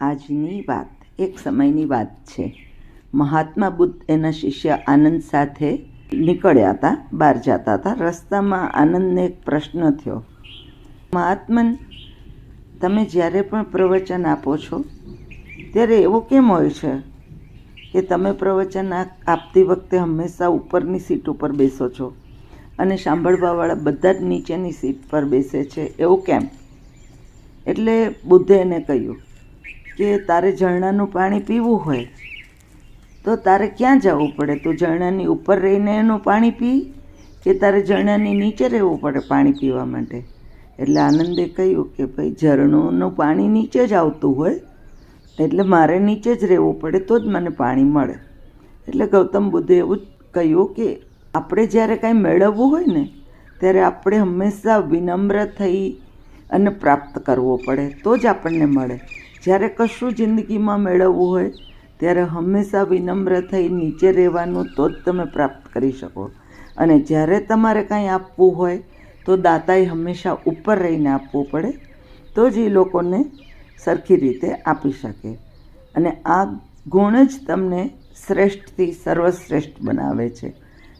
આજની વાત, એક સમયની વાત છે. મહાત્મા બુદ્ધ એના શિષ્ય આનંદ સાથે નીકળ્યા હતા, બહાર જતા હતા. રસ્તામાં આનંદને એક પ્રશ્ન થયો. મહાત્મન, તમે જ્યારે પણ પ્રવચન આપો છો, ત્યારે એવો કેમ હોય છે કે તમે પ્રવચન આપતી વખતે હંમેશા ઉપરની સીટ ઉપર બેસો છો અને સાંભળવાવાળા બધા જ નીચેની સીટ પર બેસે છે? એવું કેમ? એટલે બુદ્ધે એને કહ્યું કે તારે ઝરણાનું પાણી પીવું હોય, તો તારે ક્યાં જવું પડે? તું ઝરણાની ઉપર રહીને એનું પાણી પી કે તારે ઝરણાની નીચે રહેવું પડે પાણી પીવા માટે? એટલે આનંદે કહ્યું કે ભાઈ, ઝરણુંનું પાણી નીચે જ આવતું હોય, એટલે મારે નીચે જ રહેવું પડે, તો જ મને પાણી મળે. એટલે ગૌતમ બુદ્ધે એવું જ કહ્યું કે આપણે જ્યારે કાંઈ મેળવવું હોય ને, ત્યારે આપણે હંમેશા વિનમ્ર થઈ અને પ્રાપ્ત કરવો પડે, તો જ આપણને મળે. જ્યારે કશું જિંદગીમાં મેળવવું હોય, ત્યારે હંમેશા વિનમ્ર થઈ નીચે રહેવાનું તો જ તમે પ્રાપ્ત કરી શકો. અને જ્યારે તમારે કાંઈ આપવું હોય, તો દાતાએ હંમેશા ઉપર રહીને આપવું પડે, તો જ એ લોકોને સરખી રીતે આપી શકે. અને આ ગુણ જ તમને શ્રેષ્ઠથી સર્વશ્રેષ્ઠ બનાવે છે.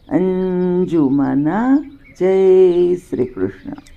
અંજુમાના જય શ્રી કૃષ્ણ.